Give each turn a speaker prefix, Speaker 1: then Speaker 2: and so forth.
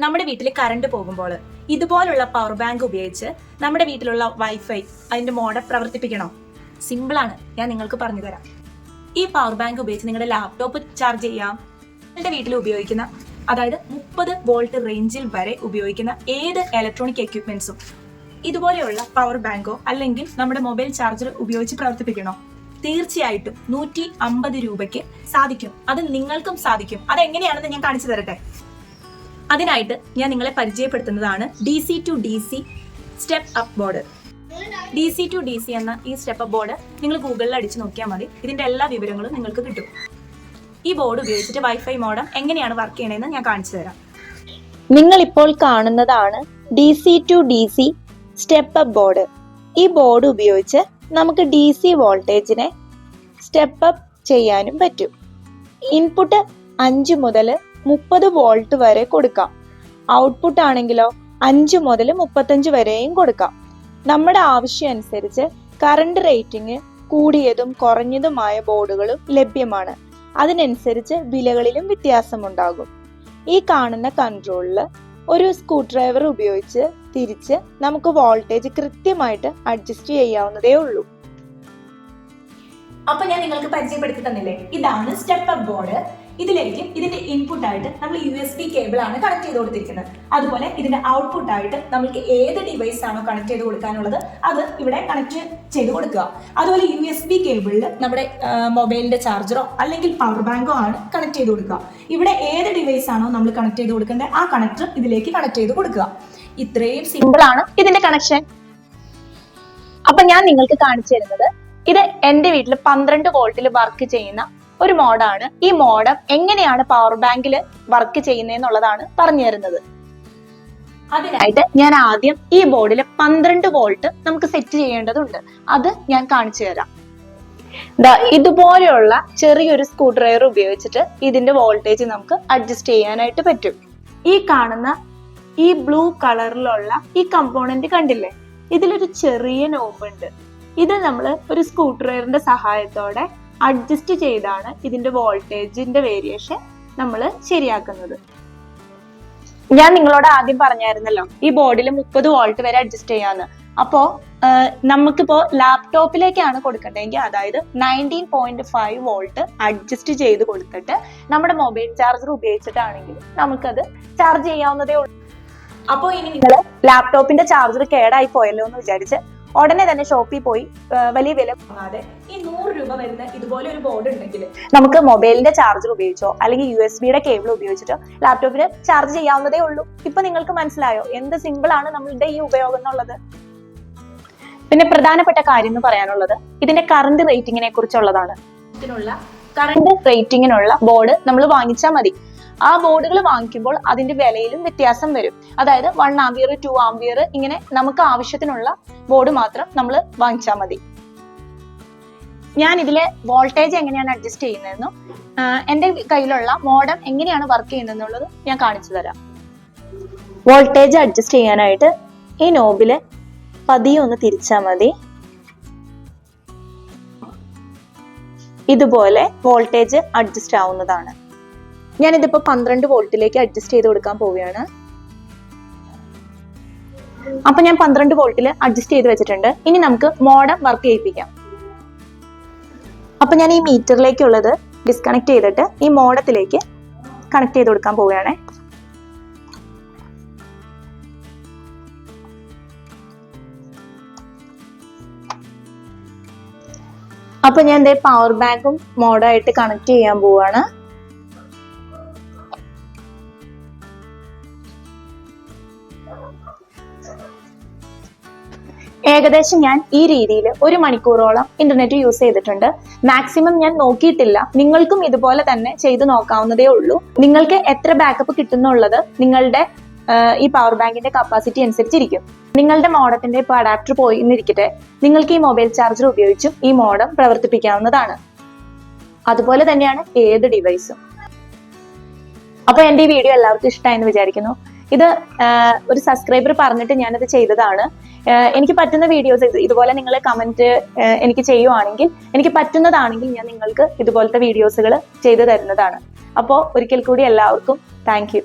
Speaker 1: നമ്മുടെ വീട്ടിൽ കറണ്ട് പോകുമ്പോൾ ഇതുപോലുള്ള പവർ ബാങ്ക് ഉപയോഗിച്ച് നമ്മുടെ വീട്ടിലുള്ള വൈഫൈ അതിന്റെ മോഡം പ്രവർത്തിപ്പിക്കണോ? സിമ്പിളാണ് ഞാൻ നിങ്ങൾക്ക് പറഞ്ഞു തരാം. ഈ പവർ ബാങ്ക് ഉപയോഗിച്ച് നിങ്ങളുടെ ലാപ്ടോപ്പ് ചാർജ് ചെയ്യാം. നിങ്ങളുടെ വീട്ടിൽ ഉപയോഗിക്കുന്ന അതായത് മുപ്പത് വോൾട്ട് റേഞ്ചിൽ വരെ ഉപയോഗിക്കുന്ന ഏത് ഇലക്ട്രോണിക് എക്യുപ്മെന്റ്സും ഇതുപോലെയുള്ള പവർ ബാങ്കോ അല്ലെങ്കിൽ നമ്മുടെ മൊബൈൽ ചാർജർ ഉപയോഗിച്ച് പ്രവർത്തിപ്പിക്കണോ? തീർച്ചയായിട്ടും നൂറ്റി അമ്പത് രൂപയ്ക്ക് സാധിക്കും. അത് നിങ്ങൾക്കും സാധിക്കും. അതെങ്ങനെയാണെന്ന് ഞാൻ കാണിച്ചു തരട്ടെ? അതിനായിട്ട് ഞാൻ നിങ്ങളെ പരിചയപ്പെടുത്തുന്നതാണ് D C to D C step up board D C to D C എന്ന ഈ സ്റ്റെപ്പ് അപ്പ് ബോർഡ് നിങ്ങൾ ഗൂഗിളിൽ അടിച്ചു നോക്കിയാൽ മതി. ഇതിന്റെ എല്ലാ വിവരങ്ങളും നിങ്ങൾക്ക് കിട്ടും. ഈ ബോർഡ് ഉപയോഗിച്ചിട്ട് വൈഫൈ മോഡം എങ്ങനെയാണ് വർക്ക് ചെയ്യണമെന്ന് ഞാൻ കാണിച്ചു തരാം.
Speaker 2: നിങ്ങൾ ഇപ്പോൾ കാണുന്നതാണ് D C to D C step up board ഈ ബോർഡ് ഉപയോഗിച്ച് നമുക്ക് ഡി സി വോൾട്ടേജിനെ സ്റ്റെപ്പ് അപ്പ് ചെയ്യാനും പറ്റും. ഇൻപുട്ട് അഞ്ച് മുതൽ മുപ്പത് വോൾട്ട് വരെ കൊടുക്കാം. ഔട്ട്പുട്ട് ആണെങ്കിലോ അഞ്ച് മുതൽ മുപ്പത്തഞ്ച് വരെയും കൊടുക്കാം. നമ്മുടെ ആവശ്യം അനുസരിച്ച് കറണ്ട് റേറ്റിംഗ് കൂടിയതും കുറഞ്ഞതുമായ ബോർഡുകളും ലഭ്യമാണ്. അതിനനുസരിച്ച് വിലകളിലും വ്യത്യാസമുണ്ടാകും. ഈ കാണുന്ന കൺട്രോളിൽ ഒരു സ്ക്രൂ ഡ്രൈവർ ഉപയോഗിച്ച് തിരിച്ച് നമുക്ക് വോൾട്ടേജ് കൃത്യമായിട്ട് അഡ്ജസ്റ്റ് ചെയ്യാവുന്നതേ ഉള്ളൂ.
Speaker 1: അപ്പൊ ഞാൻ നിങ്ങൾക്ക് പരിചയപ്പെടുത്തി തന്നില്ലേ? ഇതാണ് സ്റ്റെപ്പ് അപ്പ് ബോർഡ്. ഇതിലേക്ക് ഇതിന്റെ ഇൻപുട്ട് ആയിട്ട് നമ്മൾ യു എസ് ബി കേബിൾ ആണ് കണക്ട് ചെയ്ത് കൊടുത്തിരിക്കുന്നത്. അതുപോലെ ഇതിന്റെ ഔട്ട്പുട്ട് ആയിട്ട് നമുക്ക് ഏത് ഡിവൈസ് ആണോ കണക്ട് ചെയ്ത് കൊടുക്കാനുള്ളത് അത് ഇവിടെ കണക്ട് ചെയ്ത് കൊടുക്കുക. അതുപോലെ യു എസ് ബി കേബിളിൽ നമ്മുടെ മൊബൈലിന്റെ ചാർജറോ അല്ലെങ്കിൽ പവർ ബാങ്കോ ആണ് കണക്ട് ചെയ്ത് കൊടുക്കുക. ഇവിടെ ഏത് ഡിവൈസ് ആണോ നമ്മൾ കണക്ട് ചെയ്ത് കൊടുക്കേണ്ടത് ആ കണക്ടർ ഇതിലേക്ക് കണക്ട് ചെയ്ത് കൊടുക്കുക. ഇത്രയും സിമ്പിൾ
Speaker 2: ആണ് ഇതിന്റെ കണക്ഷൻ അപ്പൊ ഞാൻ നിങ്ങൾക്ക് കാണിച്ചു തരുന്നത് ഇത് എന്റെ വീട്ടിൽ പന്ത്രണ്ട് വോൾട്ടിൽ വർക്ക് ചെയ്യുന്ന ഒരു മോഡാണ്. ഈ മോഡം എങ്ങനെയാണ് പവർ ബാങ്കിൽ വർക്ക് ചെയ്യുന്നതെന്നുള്ളതാണ് പറഞ്ഞു തരുന്നത്. അതിനായിട്ട് ഞാൻ ആദ്യം ഈ ബോർഡിൽ പന്ത്രണ്ട് വോൾട്ട് നമുക്ക് സെറ്റ് ചെയ്യേണ്ടതുണ്ട്. അത് ഞാൻ കാണിച്ചു തരാം. ഇതുപോലെയുള്ള ചെറിയൊരു സ്ക്രൂ ഡ്രൈവർ ഉപയോഗിച്ചിട്ട് ഇതിന്റെ വോൾട്ടേജ് നമുക്ക് അഡ്ജസ്റ്റ് ചെയ്യാനായിട്ട് പറ്റും. ഈ കാണുന്ന ഈ ബ്ലൂ കളറിലുള്ള ഈ കമ്പോണന്റ് കണ്ടില്ലേ? ഇതിലൊരു ചെറിയ നോബ് ഉണ്ട്. ഇത് നമ്മൾ ഒരു സ്ക്രൂ ഡ്രൈവറിന്റെ സഹായത്തോടെ അഡ്ജസ്റ്റ് ചെയ്താണ് ഇതിന്റെ വോൾട്ടേജിന്റെ വേരിയേഷൻ നമ്മൾ ശരിയാക്കുന്നത്. ഞാൻ നിങ്ങളോട് ആദ്യം പറഞ്ഞായിരുന്നല്ലോ ഈ ബോർഡിൽ മുപ്പത് വോൾട്ട് വരെ അഡ്ജസ്റ്റ് ചെയ്യാന്ന്. അപ്പോ നമുക്കിപ്പോ ലാപ്ടോപ്പിലേക്കാണ് കൊടുക്കേണ്ടതെങ്കിൽ അതായത് nineteen point five volt adjust ചെയ്ത് കൊടുത്തിട്ട് നമ്മുടെ മൊബൈൽ ചാർജർ ഉപയോഗിച്ചിട്ടാണെങ്കിൽ നമുക്കത് ചാർജ് ചെയ്യാവുന്നതേ ഉള്ളൂ.
Speaker 1: അപ്പോൾ ഇനി
Speaker 2: നിങ്ങൾ ലാപ്ടോപ്പിന്റെ ചാർജർ കേടായി പോയല്ലോ എന്ന് വിചാരിച്ച് ഉടനെ തന്നെ ഷോപ്പിൽ പോയി വലിയ വില
Speaker 1: വാങ്ങാതെ ഈ രൂപ വരുന്ന ഇതുപോലെ ഒരു ബോർഡ് ഉണ്ടെങ്കിൽ
Speaker 2: നമുക്ക് മൊബൈലിന്റെ ചാർജർ ഉപയോഗിച്ചോ അല്ലെങ്കിൽ യു എസ് ബിയുടെ കേബിൾ ഉപയോഗിച്ചിട്ടോ ലാപ്ടോപ്പിന് ചാർജ് ചെയ്യാവുന്നതേ ഉള്ളൂ. ഇപ്പൊ നിങ്ങൾക്ക് മനസ്സിലായോ? എന്ത് സിമ്പിൾ ആണ് നമ്മളുടെ ഈ ഉപയോഗം എന്നുള്ളത്? പിന്നെ പ്രധാനപ്പെട്ട കാര്യം എന്ന് പറയാനുള്ളത് ഇതിന്റെ കറണ്ട് റേറ്റിംഗിനെ കുറിച്ചുള്ളതാണ്. കറണ്ട് റേറ്റിംഗിനുള്ള ബോർഡ് നമ്മൾ വാങ്ങിച്ചാൽ മതി. ആ ബോർഡുകൾ വാങ്ങിക്കുമ്പോൾ അതിന്റെ വിലയിലും വ്യത്യാസം വരും. അതായത് വൺ ആംബിയർ ടു ആംബിയർ ഇങ്ങനെ നമുക്ക് ആവശ്യത്തിനുള്ള ബോർഡ് മാത്രം നമ്മൾ വാങ്ങിച്ചാൽ മതി. ഞാൻ ഇതിലെ വോൾട്ടേജ് എങ്ങനെയാണ് അഡ്ജസ്റ്റ് ചെയ്യുന്നതെന്നും എന്റെ കയ്യിലുള്ള മോഡം എങ്ങനെയാണ് വർക്ക് ചെയ്യുന്നതെന്നുള്ളത് ഞാൻ കാണിച്ചു തരാം. വോൾട്ടേജ് അഡ്ജസ്റ്റ് ചെയ്യാനായിട്ട് ഈ നോബിൽ പതിയെ ഒന്ന് തിരിച്ചാൽ മതി. ഇതുപോലെ വോൾട്ടേജ് അഡ്ജസ്റ്റ് ആവുന്നതാണ്. ഞാൻ ഇതിപ്പോ പന്ത്രണ്ട് വോൾട്ടിലേക്ക് അഡ്ജസ്റ്റ് ചെയ്ത് കൊടുക്കാൻ പോവുകയാണ്. അപ്പൊ ഞാൻ പന്ത്രണ്ട് വോൾട്ടിൽ അഡ്ജസ്റ്റ് ചെയ്ത് വെച്ചിട്ടുണ്ട്. ഇനി നമുക്ക് മോഡം വർക്ക് ചെയ്യിപ്പിക്കാം. അപ്പൊ ഞാൻ ഈ മീറ്ററിലേക്കുള്ളത് ഡിസ്കണക്ട് ചെയ്തിട്ട് ഈ മോഡത്തിലേക്ക് കണക്ട് ചെയ്ത് കൊടുക്കാൻ പോവുകയാണ്. അപ്പൊ ഞാൻ ദേ പവർ ബാങ്കും മോഡായിട്ട് കണക്ട് ചെയ്യാൻ പോവാണ് ഏകദേശം ഞാൻ ഈ രീതിയിൽ ഒരു മണിക്കൂറോളം ഇന്റർനെറ്റ് യൂസ് ചെയ്തിട്ടുണ്ട്. മാക്സിമം ഞാൻ നോക്കിയിട്ടില്ല. നിങ്ങൾക്കും ഇതുപോലെ തന്നെ ചെയ്തു നോക്കാവുന്നതേ ഉള്ളൂ. നിങ്ങൾക്ക് എത്ര ബാക്കപ്പ് കിട്ടുന്നുള്ളത് നിങ്ങളുടെ ഈ പവർ ബാങ്കിന്റെ കപ്പാസിറ്റി അനുസരിച്ചിരിക്കും. നിങ്ങളുടെ മോഡത്തിന്റെ ഇപ്പോൾ അഡാപ്റ്റർ പോയി എന്നിരിക്കട്ടെ നിങ്ങൾക്ക് ഈ മൊബൈൽ ചാർജർ ഉപയോഗിച്ചും ഈ മോഡം പ്രവർത്തിപ്പിക്കാവുന്നതാണ്. അതുപോലെ തന്നെയാണ് ഏത് ഡിവൈസും അപ്പൊ എന്റെ ഈ വീഡിയോ എല്ലാവർക്കും ഇഷ്ടമായെന്ന് വിചാരിക്കുന്നു. ഇത് ഒരു സബ്സ്ക്രൈബർ പറഞ്ഞിട്ട് ഞാനത് ചെയ്തതാണ്. എനിക്ക് പറ്റുന്ന വീഡിയോസ് ഇതുപോലെ നിങ്ങൾ കമന്റ് എനിക്ക് ചെയ്യുവാണെങ്കിൽ എനിക്ക് പറ്റുന്നതാണെങ്കിൽ ഞാൻ നിങ്ങൾക്ക് ഇതുപോലത്തെ വീഡിയോസുകൾ ചെയ്തു തരുന്നതാണ്. അപ്പോൾ ഒരിക്കൽ കൂടി എല്ലാവർക്കും താങ്ക്